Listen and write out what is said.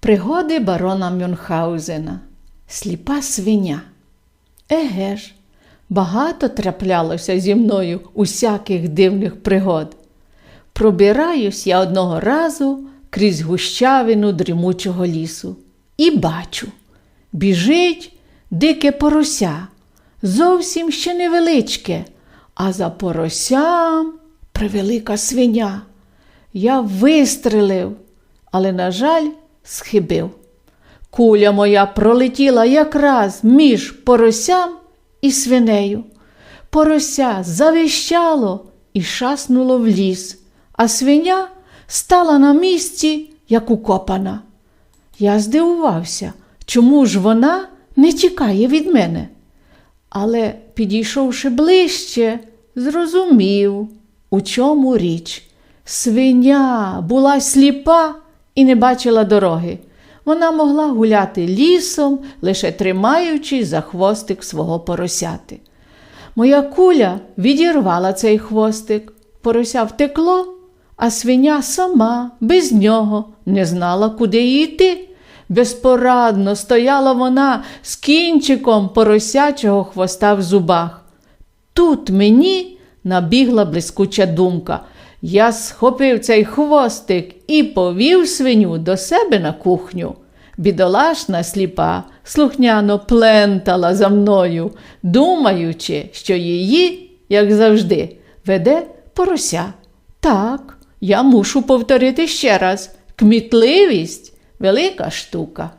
Пригоди барона Мюнхгаузена. Сліпа свиня. Еге ж, багато траплялося зі мною усяких дивних пригод. Пробираюсь я одного разу крізь гущавину дрімучого лісу і бачу, біжить дике порося, зовсім ще невеличке, а за поросям превелика свиня. Я вистрелив, але, на жаль, схибив. Куля моя пролетіла якраз між поросям і свинею. Порося завіщало і шаснуло в ліс, а свиня стала на місці, як укопана. Я здивувався, чому ж вона не тікає від мене. Але, підійшовши ближче, зрозумів, у чому річ. Свиня була сліпа і не бачила дороги. Вона могла гуляти лісом, лише тримаючись за хвостик свого поросяти. Моя куля відірвала цей хвостик, порося втекло, а свиня сама, без нього, не знала, куди йти. Безпорадно стояла вона з кінчиком поросячого хвоста в зубах. Тут мені набігла блискуча думка. Я схопив цей хвостик і повів свиню до себе на кухню. Бідолашна сліпа слухняно плентала за мною, думаючи, що її, як завжди, веде порося. Так, я мушу повторити ще раз: кмітливість велика штука.